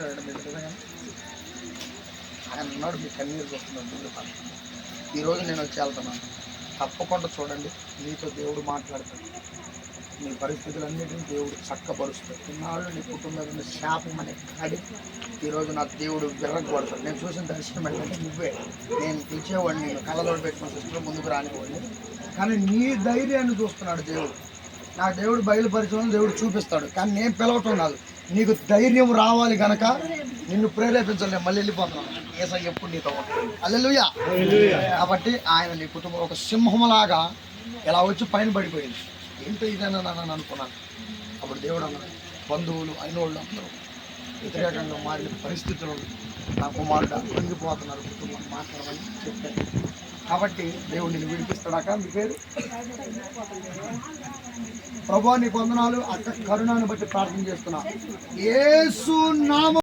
మాట్లాడాడు మీరు ఆయన ఉన్నాడు మీ కన్నీరు చూస్తున్నాడు ముందు ఈరోజు నేను వచ్చి వెళ్తున్నాను తప్పకుండా చూడండి మీతో దేవుడు మాట్లాడతాడు. మీ పరిస్థితులన్నిటిని దేవుడు చక్కపరుస్తాడు ఇన్నాళ్ళు నీ కుటుంబం శాపం అనే కాడి ఈరోజు నా దేవుడు విర్రగొడతాడు. నేను చూసిన దర్శనం ఏంటంటే నువ్వే. నేను పిలిచేవాడిని నేను కళ్ళలోడు పెట్టుకున్న సిస్టర్ ముందుకు రానివాడిని కానీ నీ ధైర్యాన్ని చూస్తున్నాడు దేవుడు. నా దేవుడు బయలుపరిచడం దేవుడు చూపిస్తాడు. కానీ నేను పిలవటం కాదు. నీకు ధైర్యం రావాలి గనక నిన్ను ప్రేరేపించాలి. నేను మళ్ళీ వెళ్ళిపోతున్నాను ఏసై ఎప్పుడు నీతో అల్లెలుయా కాబట్టి ఆయన నీ కుటుంబం ఒక సింహంలాగా ఇలా వచ్చి పైన పడిపోయింది. ఏంటో ఇదేనా నన్ను అనుకున్నాను. అప్పుడు దేవుడు అన్నాడు బంధువులు అయిన వాళ్ళు అందరూ వ్యతిరేకంగా మారిన పరిస్థితులు నా కుమారుడు పొంగిపోతున్నారు కుటుంబం మాట్లాడమని చెప్పాను కాబట్టి దేవుడు నిన్ను విడిపిస్తాడాక మీ పేరు? ప్రభా నీ వందనాలు అక్క కరుణాన్ని బట్టి ప్రార్థన చేస్తున్నా. ఏసు నామ